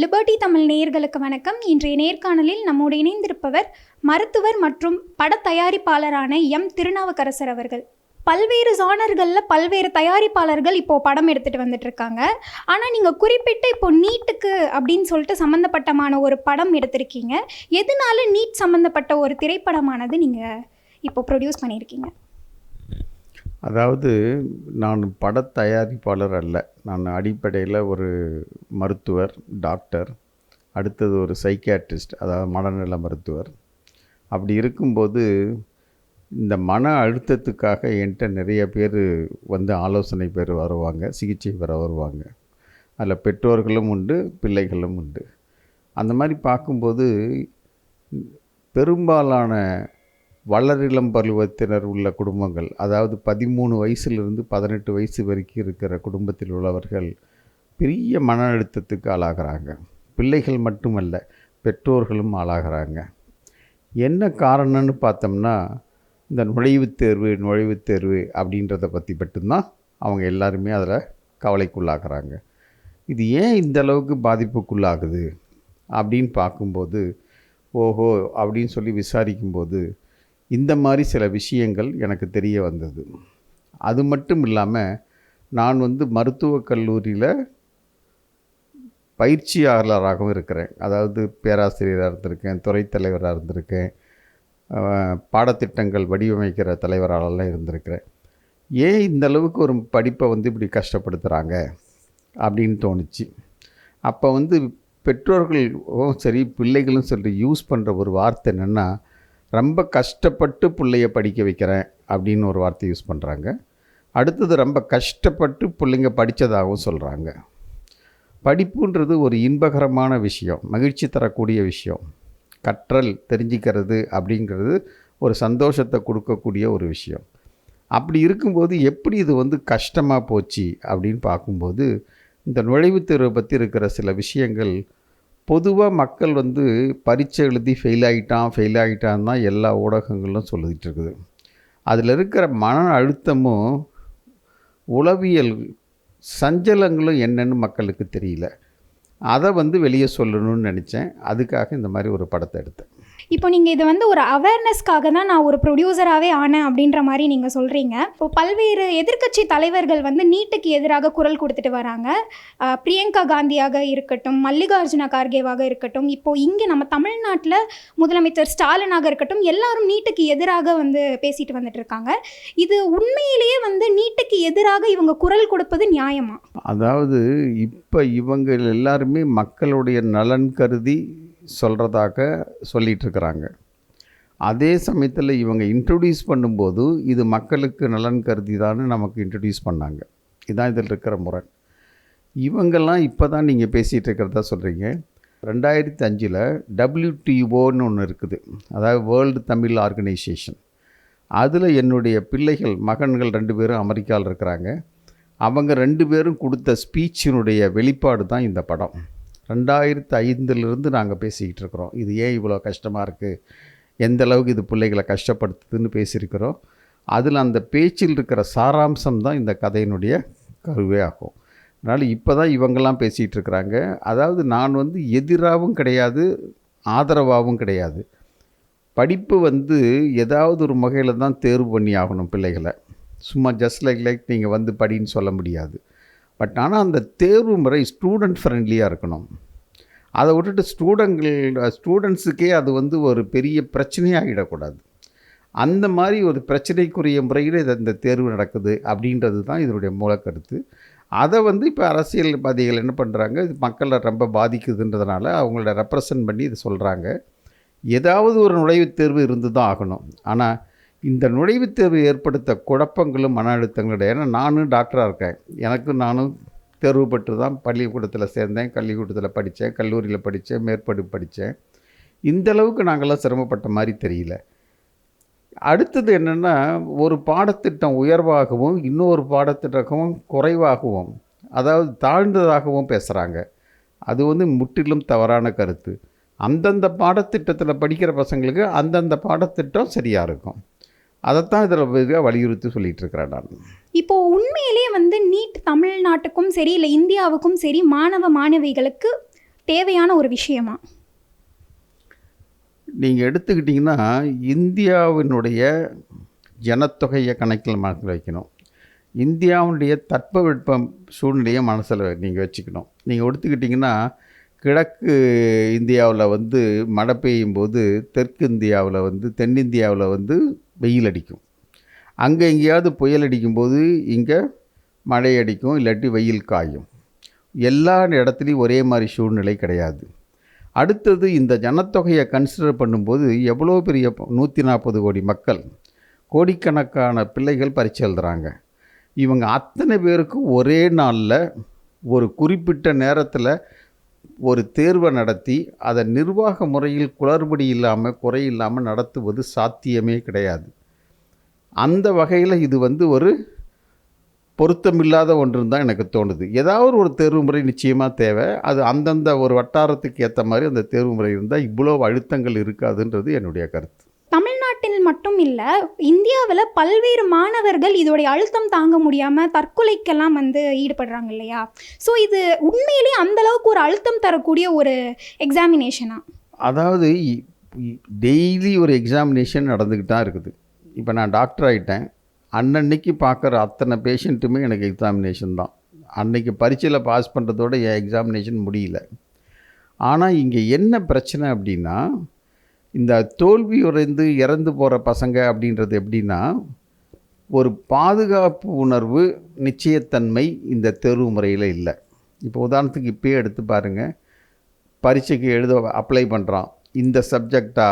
Liberty Tamil நேயர்களுக்கு வணக்கம். இன்றைய நேர்காணலில் நம்மோடு இணைந்திருப்பவர் மருத்துவர் மற்றும் பட தயாரிப்பாளரான எம். திருநாவுக்கரசர் அவர்கள். பல்வேறு ஜானர்களில் பல்வேறு தயாரிப்பாளர்கள் இப்போது படம் எடுத்துகிட்டு வந்துட்டு இருக்காங்க ஆனால் நீங்கள் குறிப்பிட்டு இப்போ நீட்டுக்கு அப்படின்னு சொல்லிட்டு சம்மந்தப்பட்டமான ஒரு படம் எடுத்திருக்கீங்க. எதனால நீட் சம்மந்தப்பட்ட ஒரு திரைப்படமானது நீங்கள் இப்போ ப்ரொடியூஸ் பண்ணியிருக்கீங்க? அதாவது நான் பட தயாரிப்பாளர் அல்ல. நான் அடிப்படையில் ஒரு மருத்துவர் டாக்டர் அடுத்தது ஒரு சைக்கியாட்ரிஸ்ட் அதாவது மனநல மருத்துவர். அப்படி இருக்கும்போது இந்த மன அழுத்தத்துக்காக என்கிட்ட நிறைய பேர் வந்து ஆலோசனை பெற வருவாங்க சிகிச்சை பெற வருவாங்க. அதில் பெற்றோர்களும் உண்டு பிள்ளைகளும் உண்டு. அந்த மாதிரி பார்க்கும்போது பெரும்பாலான வளரிளம் பருவத்தினர் உள்ள குடும்பங்கள் அதாவது பதிமூணு வயசுலேருந்து பதினெட்டு வயசு வரைக்கும் இருக்கிற குடும்பத்தில் உள்ளவர்கள் பெரிய மன அழுத்தத்துக்கு ஆளாகிறாங்க. பிள்ளைகள் மட்டுமல்ல பெற்றோர்களும் ஆளாகிறாங்க. என்ன காரணம்னு பார்த்தோம்னா இந்த நுழைவுத் தேர்வு நுழைவுத் தேர்வு அப்படின்றத பற்றி மட்டும்தான் அவங்க எல்லாருமே அதில் கவலைக்குள்ளாகிறாங்க. இது ஏன் இந்த அளவுக்கு பாதிப்புக்குள்ளாகுது அப்படின்னு பார்க்கும்போது ஓஹோ அப்படின்னு சொல்லி விசாரிக்கும்போது இந்த மாதிரி சில விஷயங்கள் எனக்கு தெரிய வந்தது. அது மட்டும் இல்லாமல் நான் வந்து மருத்துவக் கல்லூரியில் பயிற்சியாளராகவும் இருக்கிறேன். அதாவது பேராசிரியராக இருந்திருக்கேன் துறைத்தலைவராக இருந்திருக்கேன் பாடத்திட்டங்கள் வடிவமைக்கிற தலைவராலெல்லாம் இருந்திருக்கிறேன். ஏன் இந்த அளவுக்கு ஒரு படிப்பை வந்து இப்படி கஷ்டப்படுத்துகிறாங்க அப்படின்னு தோணுச்சு. அப்போ வந்து பெற்றோர்களும் சரி பிள்ளைகளும் சரி யூஸ் பண்ணுற ஒரு வார்த்தை என்னென்னா ரொம்ப கஷ்டப்பட்டு பிள்ளைய படிக்க வைக்கிறேன் அப்படின்னு ஒரு வார்த்தை யூஸ் பண்ணுறாங்க அடுத்தது ரொம்ப கஷ்டப்பட்டு பிள்ளைங்க படித்ததாகவும் சொல்கிறாங்க படிப்புன்றது ஒரு இன்பகரமான விஷயம் மகிழ்ச்சி தரக்கூடிய விஷயம். கற்றல் தெரிஞ்சிக்கிறது அப்படிங்கிறது ஒரு சந்தோஷத்தை கொடுக்கக்கூடிய ஒரு விஷயம். அப்படி இருக்கும்போது எப்படி இது வந்து கஷ்டமாக போச்சு அப்படின்னு பார்க்கும்போது இந்த நுழைவுத் தேர்வை பற்றி இருக்கிற சில விஷயங்கள் பொதுவாக மக்கள் வந்து பரீட்சை எழுதி ஃபெயில் ஆகிட்டான் ஃபெயில் ஆகிட்டான் தான் எல்லா ஊடகங்களும் சொல்லிகிட்டு இருக்குது. அதில் இருக்கிற மன அழுத்தமும் உளவியல் சஞ்சலங்களும் என்னன்னு மக்களுக்கு தெரியல. அதை வந்து வெளியே சொல்லணும்னு நினச்சேன். அதுக்காக இந்த மாதிரி ஒரு படத்தை எடுத்தேன். இப்போ நீங்கள் இது வந்து ஒரு அவேர்னஸ்க்காக தான் நான் ஒரு ப்ரொடியூசராகவே ஆனேன் அப்படின்ற மாதிரி நீங்கள் சொல்கிறீங்க இப்போ பல்வேறு எதிர்க்கட்சி தலைவர்கள் வந்து நீட்டுக்கு எதிராக குரல் கொடுத்துட்டு வராங்க. பிரியங்கா காந்தியாக இருக்கட்டும் மல்லிகார்ஜுன கார்கேவாக இருக்கட்டும் இப்போ இங்கே நம்ம தமிழ்நாட்டில் முதலமைச்சர் ஸ்டாலினாக இருக்கட்டும் எல்லாரும் நீட்டுக்கு எதிராக வந்து பேசிட்டு வந்துட்டு இருக்காங்க. இது உண்மையிலேயே வந்து நீட்டுக்கு எதிராக இவங்க குரல் கொடுப்பது நியாயமா? அதாவது இப்போ இவங்க எல்லாருமே மக்களுடைய நலன் கருதி சொல்கிறதாக சொல்லிகிட்ருக்கிறாங்க அதே சமயத்தில் இவங்க இன்ட்ரடியூஸ் பண்ணும்போது இது மக்களுக்கு நலன் கருதி தான் நமக்கு இன்ட்ரடியூஸ் பண்ணாங்க. இதுதான் இதில் இருக்கிற முறை இவங்கெல்லாம் இப்போ தான் நீங்கள் பேசிகிட்டு இருக்கிறதா சொல்கிறீங்க ரெண்டாயிரத்தி அஞ்சில் டபிள்யூடிஓன்னு ஒன்று இருக்குது. அதாவது வேர்ல்டு தமிழ் ஆர்கனைசேஷன் அதில் என்னுடைய பிள்ளைகள் மகன்கள் ரெண்டு பேரும் அமெரிக்காவில் இருக்கிறாங்க. அவங்க ரெண்டு பேரும் கொடுத்த ஸ்பீச்சினுடைய வெளிப்பாடு தான் இந்த படம். ரெண்டாயிரத்து ஐந்துலேருந்து நாங்கள் பேசிக்கிட்டு இருக்கிறோம். இது ஏன் இவ்வளோ கஷ்டமாக இருக்குது எந்த அளவுக்கு இது பிள்ளைகளை கஷ்டப்படுத்துதுன்னு பேசியிருக்கிறோம். அதில் அந்த பேச்சில் இருக்கிற சாராம்சம் தான் இந்த கதையினுடைய கருவே ஆகும். அதனால் இப்போ தான் இவங்கெல்லாம் பேசிகிட்டு இருக்கிறாங்க. அதாவது நான் வந்து எதிராகவும் கிடையாது ஆதரவாகவும் கிடையாது. படிப்பு வந்து ஏதாவது ஒரு வகையில் தான் தேர்வு பண்ணி ஆகணும் பிள்ளைகளை. சும்மா ஜஸ்ட் லைக் லைக் நீங்கள் வந்து படின்னு சொல்ல முடியாது. பட் ஆனால் அந்த தேர்வு முறை ஸ்டூடெண்ட் ஃப்ரெண்ட்லியாக இருக்கணும். அதை விட்டுட்டு ஸ்டூடெண்ட்கள் ஸ்டூடெண்ட்ஸுக்கே அது வந்து ஒரு பெரிய பிரச்சனையாகிடக்கூடாது. அந்த மாதிரி ஒரு பிரச்சனைக்குரிய முறையில் இது இந்த தேர்வு நடக்குது அப்படின்றது தான் இதனுடைய மூலக்கருத்து அதை வந்து இப்போ அரசியல்வாதிகள் என்ன பண்ணுறாங்க இது மக்களை ரொம்ப பாதிக்குதுன்றதுனால அவங்கள ரெப்ரசன்ட் பண்ணி இதை சொல்கிறாங்க. ஏதாவது ஒரு நுழைவுத் தேர்வு இருந்து தான் ஆகணும். ஆனால் இந்த நுழைவுத் தேர்வு ஏற்படுத்த குழப்பங்களும் மன அழுத்தங்களும் ஏன்னா நானும் டாக்டராக இருக்கேன். எனக்கு நானும் தேர்வு பெற்று தான் பள்ளிக்கூடத்தில் சேர்ந்தேன். பள்ளிக்கூடத்தில் படித்தேன். கல்லூரியில் படித்தேன். மேற்படிப்பு படித்தேன். இந்த அளவுக்கு நாங்கள்லாம் சிரமப்பட்ட மாதிரி தெரியல. அடுத்தது என்னென்னா ஒரு பாடத்திட்டம் உயர்வாகவும் இன்னொரு பாடத்திட்டமும் குறைவாகவும் அதாவது தாழ்ந்ததாகவும் பேசுகிறாங்க அது வந்து முற்றிலும் தவறான கருத்து. அந்தந்த பாடத்திட்டத்தில் படிக்கிற பசங்களுக்கு அந்தந்த பாடத்திட்டம் சரியாக இருக்கும். அதைத்தான் இதில் வலியுறுத்தி சொல்லிகிட்டு இருக்கிறேன் நான். இப்போ உண்மையிலேயே வந்து நீட் தமிழ்நாட்டுக்கும் சரி இல்லை இந்தியாவுக்கும் சரி மாணவ மாணவிகளுக்கு தேவையான ஒரு விஷயமா? நீங்கள் எடுத்துக்கிட்டிங்கன்னா இந்தியாவினுடைய ஜனத்தொகையை கணக்கில் மனசில் வைக்கணும். இந்தியாவுடைய தட்பவெட்பம் சூழ்நிலையை மனசில் நீங்கள் வச்சுக்கணும். நீங்கள் எடுத்துக்கிட்டிங்கன்னா கிழக்கு இந்தியாவில் வந்து மழை பெய்யும் போது தெற்கு இந்தியாவில் வந்து தென்னிந்தியாவில் வந்து வெயில் அடிக்கும் அங்கே எங்கேயாவது புயல் அடிக்கும்போது இங்கே மழை அடிக்கும் இல்லாட்டி வெயில் காயும். எல்லா இடத்துலையும் ஒரே மாதிரி சூழ்நிலை கிடையாது. அடுத்தது இந்த ஜனத்தொகையை கன்சிடர் பண்ணும்போது எவ்வளோ பெரிய நூற்றி நாற்பது கோடி மக்கள் கோடிக்கணக்கான பிள்ளைகள் பரிச்சு எழுதுறாங்க. இவங்க அத்தனை பேருக்கும் ஒரே நாளில் ஒரு குறிப்பிட்ட நேரத்தில் ஒரு தேர்வை நடத்தி அதை நிர்வாக முறையில் குளறுபடி இல்லாமல் குறை இல்லாமல் நடத்துவது சாத்தியமே கிடையாது. அந்த வகையில் இது வந்து ஒரு பொருத்தமில்லாத ஒன்றுன்னு தான் எனக்கு தோணுது. ஏதாவது ஒரு தேர்வு முறை நிச்சயமாக தேவை. அது அந்தந்த ஒரு வட்டாரத்துக்கு ஏற்ற மாதிரி அந்த தேர்வு முறை இருந்தால் இவ்வளோ அழுத்தங்கள் இருக்காதுன்றது என்னுடைய கருத்து. இந்தியாவில் மட்டும் இல்லை இந்தியாவில் பல்வேறு மாணவர்கள் இதோடைய அழுத்தம் தாங்க முடியாமல் தற்கொலைக்கெல்லாம் வந்து ஈடுபடுறாங்க இல்லையா? ஸோ இது உண்மையிலேயே அந்த அளவுக்கு ஒரு அழுத்தம் தரக்கூடிய ஒரு எக்ஸாமினேஷனா அதாவது டெய்லி ஒரு எக்ஸாமினேஷன் நடந்துக்கிட்டு தான் இருக்குது. இப்போ நான் டாக்டர் ஆகிட்டேன் அன்னன்னைக்கு பார்க்குற அத்தனை பேஷண்ட்டுமே எனக்கு எக்ஸாமினேஷன் தான். அன்னைக்கு பரீட்சையில் பாஸ் பண்ணுறதோட என் எக்ஸாமினேஷன் முடியல. ஆனால் இங்கே என்ன பிரச்சனை அப்படின்னா இந்த தோல்வி உறைந்து இறந்து போகிற பசங்க அப்படின்றது எப்படின்னா ஒரு பாதுகாப்பு உணர்வு நிச்சயத்தன்மை இந்த தேர்வு முறையில் இல்லை. இப்போ உதாரணத்துக்கு இப்போயே எடுத்து பாருங்கள் பரீட்சைக்கு எழுத அப்ளை பண்ணுறான் இந்த சப்ஜெக்டா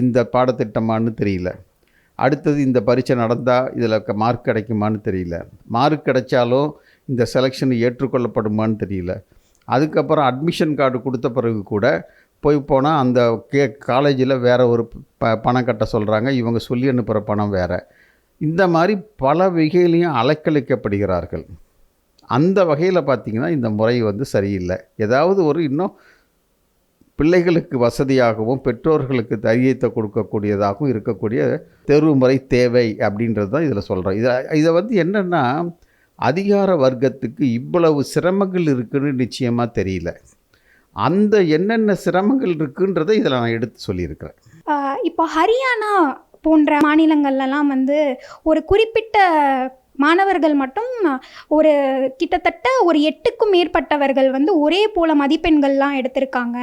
இந்த பாடத்திட்டமான்னு தெரியல. அடுத்தது இந்த பரீட்சை நடந்தால் இதில் மார்க் கிடைக்குமான்னு தெரியல. மார்க் கிடைச்சாலும் இந்த செலெக்ஷன் ஏற்றுக்கொள்ளப்படுமான்னு தெரியல. அதுக்கப்புறம் அட்மிஷன் கார்டு கொடுத்த பிறகு கூட போய் போனால் அந்த கே காலேஜில் வேறு ஒரு ப பணம் கட்ட சொல்கிறாங்க இவங்க சொல்லி அனுப்புகிற பணம் வேறு. இந்த மாதிரி பல வகையிலையும் அலைக்கழிக்கப்படுகிறார்கள். அந்த வகையில் பார்த்திங்கன்னா இந்த முறை வந்து சரியில்லை. ஏதாவது ஒரு இன்னும் பிள்ளைகளுக்கு வசதியாகவும் பெற்றோர்களுக்கு தைரியத்தை கொடுக்கக்கூடியதாகவும் இருக்கக்கூடிய தேர்வு முறை தேவை அப்படின்றது தான் இதில் சொல்கிறோம் இதை இதை வந்து என்னென்னா அதிகார வர்க்கத்துக்கு இவ்வளவு சிரமங்கள் இருக்குதுன்னு நிச்சயமாக தெரியல. அந்த என்னென்ன சிரமங்கள் இருக்குன்றதை இதில் நான் எடுத்து சொல்லியிருக்கிறேன். இப்போ ஹரியானா போன்ற மாநிலங்கள்லாம் வந்து ஒரு குறிப்பிட்ட மாணவர்கள் மட்டும் ஒரு கிட்டத்தட்ட ஒரு எட்டுக்கும் மேற்பட்டவர்கள் வந்து ஒரே போல மதிப்பெண்கள்லாம் எடுத்திருக்காங்க.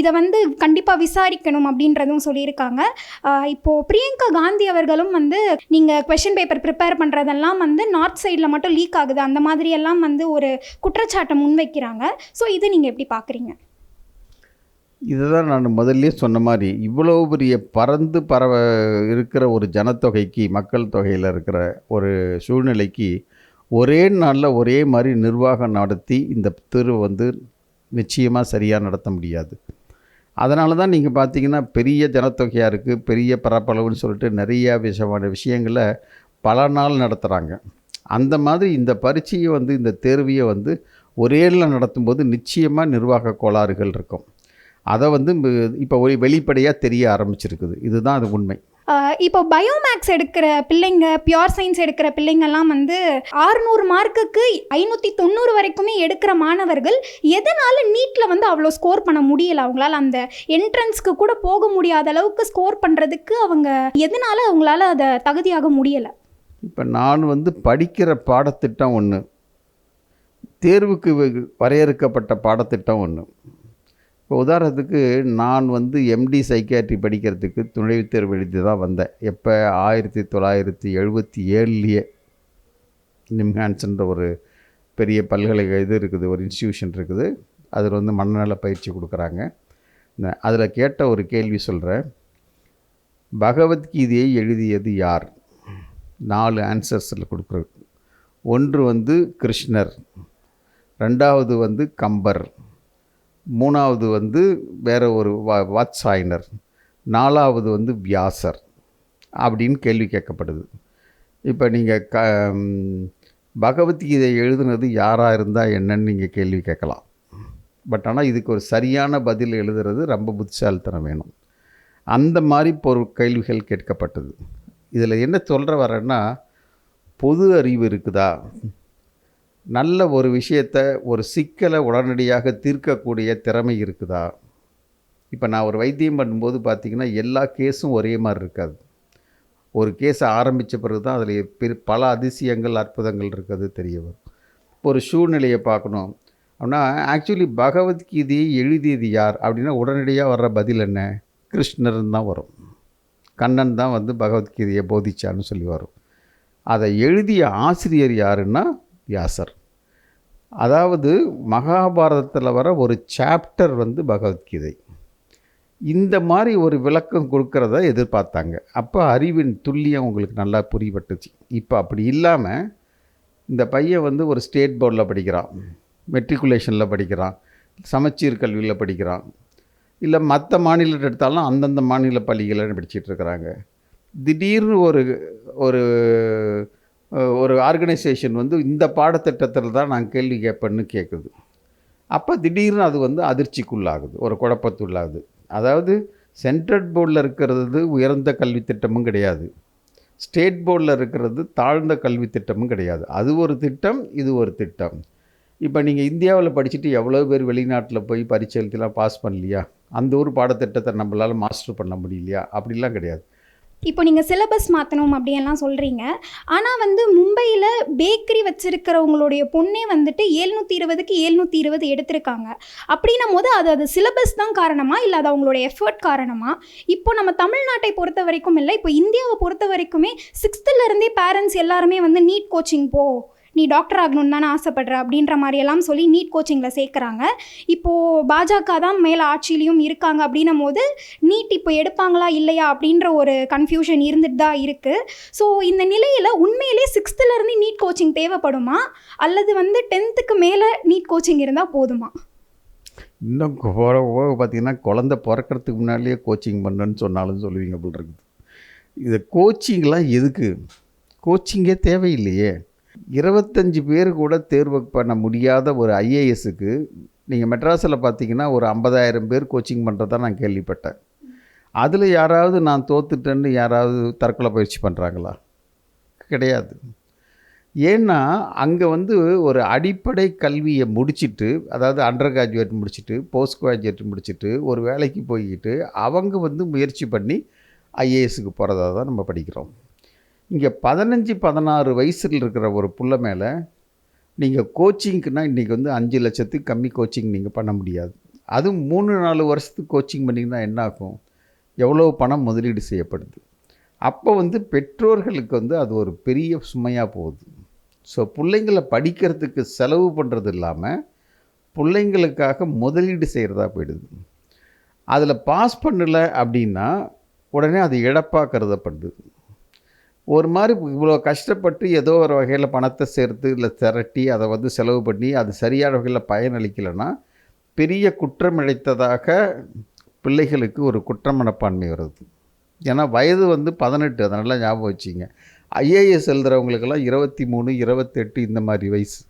இதை வந்து கண்டிப்பாக விசாரிக்கணும் அப்படின்றதும் சொல்லியிருக்காங்க. இப்போது பிரியங்கா காந்தி அவர்களும் வந்து நீங்கள் கொஷின் பேப்பர் ப்ரிப்பேர் பண்ணுறதெல்லாம் வந்து நார்த் சைடில் மட்டும் லீக் ஆகுது. அந்த மாதிரியெல்லாம் வந்து ஒரு குற்றச்சாட்டை முன்வைக்கிறாங்க. ஸோ இது நீங்கள் எப்படி பார்க்குறீங்க? இதுதான் நான் முதல்ல சொன்ன மாதிரி இவ்வளோ பெரிய பறந்து பரவ இருக்கிற ஒரு ஜனத்தொகைக்கு மக்கள் தொகையில் இருக்கிற ஒரு சூழ்நிலைக்கு ஒரே நாளில் ஒரே மாதிரி நிர்வாகம் நடத்தி இந்த தேர்வை வந்து நிச்சயமாக சரியாக நடத்த முடியாது. அதனால தான் நீங்கள் பார்த்தீங்கன்னா பெரிய ஜனத்தொகையாக இருக்குது பெரிய பரப்பளவுன்னு சொல்லிட்டு நிறைய விஷயமான விஷயங்களை பல நாள் நடத்துகிறாங்க அந்த மாதிரி இந்த பரீட்சையை வந்து இந்த தேர்வையை வந்து ஒரே நாள் நடத்தும்போது நிச்சயமாக நிர்வாக கோளாறுகள் இருக்கும். அதை வந்து இப்போ வெளிப்படையாக தெரிய ஆரம்பிச்சிருக்குது. இதுதான் அது உண்மை. இப்போ பயோமேக்ஸ் எடுக்கிற பிள்ளைங்க பியூர் சயின்ஸ் எடுக்கிற பிள்ளைங்கெல்லாம் வந்து ஆறுநூறு மார்க்குக்கு ஐநூற்றி தொண்ணூறு வரைக்குமே எடுக்கிற மாணவர்கள் எதனால் நீட்டில் வந்து அவ்வளோ ஸ்கோர் பண்ண முடியல? அவங்களால அந்த என்ட்ரன்ஸ்க்கு கூட போக முடியாத அளவுக்கு ஸ்கோர் பண்ணுறதுக்கு அவங்க எதனால அவங்களால அதை தகுதியாக முடியலை? இப்போ நான் வந்து படிக்கிற பாடத்திட்டம் ஒன்று தேர்வுக்கு வரையறுக்கப்பட்ட பாடத்திட்டம் ஒன்று இப்போ உதாரணத்துக்கு நான் வந்து எம்டி சைக்கியாட்ரி படிக்கிறதுக்கு துணைத் தேர்வு எழுதி தான் வந்தேன். எப்போ? ஆயிரத்தி தொள்ளாயிரத்தி எழுபத்தி ஏழுலேயே நிம்ஹான்ஸ்ன்ற ஒரு பெரிய பல்கலைக்கழக இது இருக்குது ஒரு இன்ஸ்டியூஷன் இருக்குது. அதில் வந்து மனநல பயிற்சி கொடுக்குறாங்க. அதில் கேட்ட ஒரு கேள்வி சொல்கிறேன் பகவத்கீதையை எழுதியது யார்? நாலு ஆன்சர்ஸில் கொடுக்குறது. ஒன்று வந்து கிருஷ்ணர். ரெண்டாவது வந்து கம்பர். மூணாவது வந்து வேற ஒரு வா வாத்சாயனர் நாலாவது வந்து வியாசர் அப்படின்னு கேள்வி கேட்கப்படுது. இப்போ நீங்கள் க பகவத்கீதை எழுதுனது யாராக இருந்தால் என்னன்னு நீங்கள் கேள்வி கேட்கலாம். பட் ஆனால் இதுக்கு ஒரு சரியான பதில் எழுதுறது ரொம்ப புத்திசாலித்தனம் வேணும். அந்த மாதிரி பொரு கேள்விகள் கேட்கப்பட்டது. இதில் என்ன சொல்கிற வரேன்னா பொது அறிவு இருக்குதா? நல்ல ஒரு விஷயத்தை ஒரு சிக்கலை உடனடியாக தீர்க்கக்கூடிய திறமை இருக்குதா? இப்போ நான் ஒரு வைத்தியம் பண்ணும்போது பார்த்திங்கன்னா எல்லா கேஸும் ஒரே மாதிரி இருக்காது. ஒரு கேஸை ஆரம்பித்த பிறகு தான் அதில் பெரு பல அதிசயங்கள் அற்புதங்கள் இருக்கிறது தெரிய வரும். ஒரு சூழ்நிலையை பார்க்கணும். அப்படின்னா ஆக்சுவலி பகவத்கீதையை எழுதியது யார்? அப்படின்னா உடனடியாக வர்ற பதில் என்ன? கிருஷ்ணர்னு தான் வரும். கண்ணன் தான் வந்து பகவத்கீதையை போதிச்சான்னு சொல்லி வரும். அதை எழுதிய ஆசிரியர் யாருன்னா வியாசர். அதாவது மகாபாரதத்தில் வர ஒரு சாப்டர் வந்து பகவத்கீதை. இந்த மாதிரி ஒரு விளக்கம் கொடுக்கறத எதிர்பார்த்தாங்க. அப்போ அறிவின் துல்லியம் உங்களுக்கு நல்லா புரியப்பட்டுச்சு இப்போ அப்படி இல்லாமல் இந்த பையன் வந்து ஒரு ஸ்டேட் போர்டில் படிக்கிறான். மெட்ரிகுலேஷனில் படிக்கிறான். சமச்சீர் கல்வியில் படிக்கிறான். இல்லை மற்ற மாநிலத்தை எடுத்தாலும் அந்தந்த மாநில பள்ளிகளில் படிச்சிட்டு இருக்கிறாங்க. திடீர்னு ஒரு ஒரு ஒரு ஆர்கனைசேஷன் வந்து இந்த பாடத்திட்டத்தில் தான் நான் கேள்வி கேட்பேன்னு கேட்குது அப்போ திடீர்னு அது வந்து அதிர்ச்சிக்குள்ளாகுது ஒரு குழப்பத்துள்ளாகுது. அதாவது சென்ட்ரல் போர்டில் இருக்கிறது உயர்ந்த கல்வி திட்டமும் கிடையாது. ஸ்டேட் போர்டில் இருக்கிறது தாழ்ந்த கல்வி திட்டமும் கிடையாது. அது ஒரு திட்டம் இது ஒரு திட்டம். இப்போ நீங்கள் இந்தியாவில் படிச்சுட்டு எவ்வளோ பேர் வெளிநாட்டில் போய் பரீட்சை எழுதிலாம் பாஸ் பண்ணலையா? அந்த ஒரு பாடத்திட்டத்தை நம்மளால் மாஸ்டர் பண்ண முடியலையா? அப்படிலாம் கிடையாது. இப்போ நீங்கள் சிலபஸ் மாற்றணும் அப்படியெல்லாம் சொல்கிறீங்க ஆனால் வந்து மும்பையில் பேக்கரி வச்சுருக்கிறவங்களுடைய பொண்ணே வந்துட்டு ஏழ்நூற்றி இருபதுக்கு ஏழ்நூற்றி இருபது எடுத்திருக்காங்க. அப்படின்னும் போது அது அது சிலபஸ் தான் காரணமா? இல்லை அது அவங்களோட எஃபர்ட் காரணமாக இப்போ நம்ம தமிழ்நாட்டை பொறுத்த வரைக்கும் இல்லை இப்போ இந்தியாவை பொறுத்த வரைக்குமே சிக்ஸ்த்துலேருந்தே பேரண்ட்ஸ் எல்லாருமே வந்து நீட் கோச்சிங் போ நீ டாக்டர் ஆகணும்னு தானே ஆசைப்படுற அப்படின்ற மாதிரியெல்லாம் சொல்லி நீட் கோச்சிங்கில் சேர்க்குறாங்க. இப்போது பாஜக தான் மேலே ஆட்சியிலையும் இருக்காங்க அப்படின்னும் போது நீட் இப்போ எடுப்பாங்களா இல்லையா அப்படின்ற ஒரு கன்ஃபியூஷன் இருந்துட்டு தான் இருக்குது ஸோ இந்த நிலையில் உண்மையிலே சிக்ஸ்த்துலேருந்து நீட் கோச்சிங் தேவைப்படுமா? அல்லது வந்து டென்த்துக்கு மேலே நீட் கோச்சிங் இருந்தால் போதுமா? இன்னும் போக போக பார்த்தீங்கன்னா குழந்த பிறக்கறதுக்கு முன்னாலேயே கோச்சிங் பண்ணுன்னு சொன்னாலும் சொல்லுவீங்க போல் இருக்குது. இது கோச்சிங்லாம் எதுக்கு? கோச்சிங்கே தேவையில்லையே. இருபத்தஞ்சி பேர் கூட தேர்வு பண்ண முடியாத ஒரு ஐஏஎஸ்க்கு நீங்கள் மெட்ராஸில் பார்த்தீங்கன்னா ஒரு ஐம்பதாயிரம் பேர் கோச்சிங் பண்ணுறதா நான் கேள்விப்பட்டேன். அதில் யாராவது நான் தோத்துட்டேன்னு யாராவது தற்கொலை பயிற்சி பண்ணுறாங்களா கிடையாது. ஏன்னா அங்கே வந்து ஒரு அடிப்படை கல்வியை முடிச்சிட்டு அதாவது அண்டர் கிராஜுவேட் முடிச்சுட்டு போஸ்ட் கிராஜுவேட் முடிச்சுட்டு ஒரு வேலைக்கு போய்கிட்டு அவங்க வந்து முயற்சி பண்ணி ஐஏஎஸ்க்கு போகிறதா தான் நம்ம படிக்கிறோம். இங்கே பதினஞ்சு பதினாறு வயசில் இருக்கிற ஒரு புள்ள மேலே நீங்கள் கோச்சிங்க்குனா இன்றைக்கி வந்து அஞ்சு லட்சத்துக்கு கம்மி கோச்சிங் நீங்கள் பண்ண முடியாது. அதுவும் மூணு நாலு வருஷத்துக்கு கோச்சிங் பண்ணிங்கன்னா என்ன ஆகும்? எவ்வளோ பணம் முதலீடு செய்யப்படுது. அப்போ வந்து பெற்றோர்களுக்கு வந்து அது ஒரு பெரிய சுமையாக போகுது. ஸோ பிள்ளைங்களை படிக்கிறதுக்கு செலவு பண்ணுறது இல்லாமல் பிள்ளைங்களுக்காக முதலீடு செய்கிறதா போயிடுது. அதில் பாஸ் பண்ணலை அப்படின்னா உடனே அது இழப்பாக கருதப்படுது. ஒரு மாதிரி இவ்வளோ கஷ்டப்பட்டு ஏதோ ஒரு வகையில் பணத்தை சேர்த்து இல்லை திரட்டி அதை வந்து செலவு பண்ணி அது சரியான வகையில் பயனளிக்கலைன்னா பெரிய குற்றம் இழைத்ததாக பிள்ளைகளுக்கு ஒரு குற்ற மனப்பான்மை வருது. ஏன்னா வயது வந்து பதினெட்டு அதனால் ஞாபகம் வச்சுங்க. ஐஏஎஸ் எழுதுகிறவங்களுக்கெல்லாம் இருபத்தி மூணு இருபத்தெட்டு இந்த மாதிரி வயசு.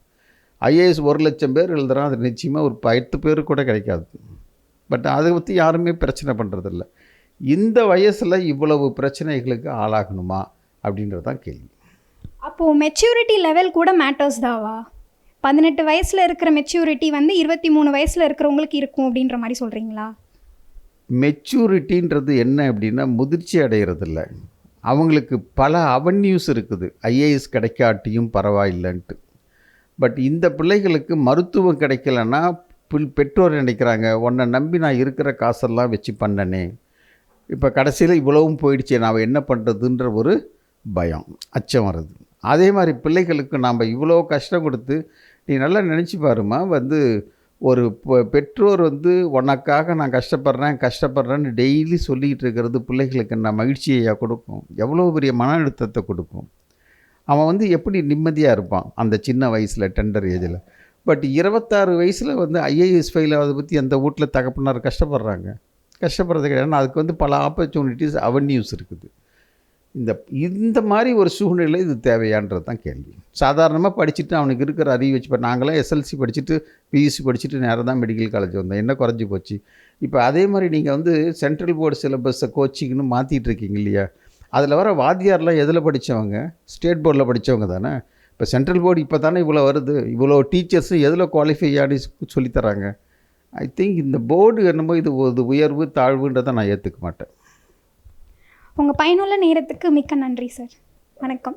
ஐஏஎஸ் ஒரு லட்சம் பேர் எழுதுகிறான் அது நிச்சயமாக ஒரு பத்து பேர் கூட கிடைக்காது. பட் அதை பற்றி யாருமே பிரச்சனை பண்ணுறதில்ல இந்த வயசில் இவ்வளவு பிரச்சனைகளுக்கு ஆளாகணுமா? அப்படின்றது தான் கேள்வி. அப்போது மெச்சூரிட்டி லெவல் கூட மேட்டர்ஸ் தாவா? பதினெட்டு வயசில் இருக்கிற மெச்சூரிட்டி வந்து இருபத்தி மூணு வயசில் இருக்கிறவங்களுக்கு இருக்கும் அப்படின்ற மாதிரி சொல்கிறீங்களா மெச்சூரிட்டின்றது என்ன அப்படின்னா முதிர்ச்சி அடைகிறதில்ல அவங்களுக்கு பல அவென்யூஸ் இருக்குது. ஐஏஎஸ் கிடைக்காட்டியும் பரவாயில்லைன்ட்டு. பட் இந்த பிள்ளைகளுக்கு மருத்துவம் கிடைக்கலன்னா பில் பெற்றோர் நினைக்கிறாங்க உன்னை நம்பி நான் இருக்கிற காசெல்லாம் வச்சு பண்ணனே. இப்போ கடைசியில் இவ்வளவும் போயிடுச்சே நான் என்ன பண்ணுறதுன்ற ஒரு பயம் அச்சம் வருது அதே மாதிரி பிள்ளைகளுக்கு நாம் இவ்வளோ கஷ்டம் கொடுத்து நீ நல்லா நினச்சி பாருமா வந்து ஒரு பெற்றோர் வந்து உனக்காக நான் கஷ்டப்படுறேன் கஷ்டப்படுறேன்னு டெய்லி சொல்லிக்கிட்டு இருக்கிறது பிள்ளைகளுக்கு நான் மகிழ்ச்சியாக கொடுக்கும். எவ்வளோ பெரிய மன அழுத்தத்தை கொடுக்கும். அவன் வந்து எப்படி நிம்மதியாக இருப்பான் அந்த சின்ன வயசில் டெண்டர் ஏஜில் பட் இருபத்தாறு வயசில் வந்து ஐஏஎஸ் ஃபைல் அதை பற்றி அந்த வீட்டில் தகப்பனார் கஷ்டப்படுறாங்க. கஷ்டப்படுறது கிடையாது. அதுக்கு வந்து பல ஆப்பர்ச்சுனிட்டிஸ் அவென்யூஸ் இருக்குது. இந்த இந்த மாதிரி ஒரு சூழ்நிலை இது தேவையான்றது தான் கேள்வி. சாதாரணமாக படிச்சுட்டு அவனுக்கு இருக்கிற அறிவு வச்சு இப்போ நாங்களாம் எஸ்எல்சி படிச்சுட்டு பியூசி படிச்சுட்டு நேரம் தான் மெடிக்கல் காலேஜ் வந்தோம். என்ன குறைஞ்சி போச்சு? இப்போ அதே மாதிரி நீங்கள் வந்து சென்ட்ரல் போர்டு சிலபஸை கோச்சிங்னு மாற்றிட்டு இருக்கீங்க இல்லையா? அதில் வர வாத்தியார்லாம் எதில் படித்தவங்க ஸ்டேட் போர்டில் படித்தவங்க தானே? இப்போ சென்ட்ரல் போர்டு இப்போ தானே இவ்வளோ வருது. இவ்வளோ டீச்சர்ஸும் எதில் குவாலிஃபை ஆடி சொல்லித்தராங்க ஐ திங்க் இந்த போர்டு என்னமோ இது இது உயர்வு தாழ்வுன்றதை நான் ஏற்றுக்க மாட்டேன். உங்கள் பயனுள்ள நேரத்துக்கு மிக்க நன்றி சார். வணக்கம்.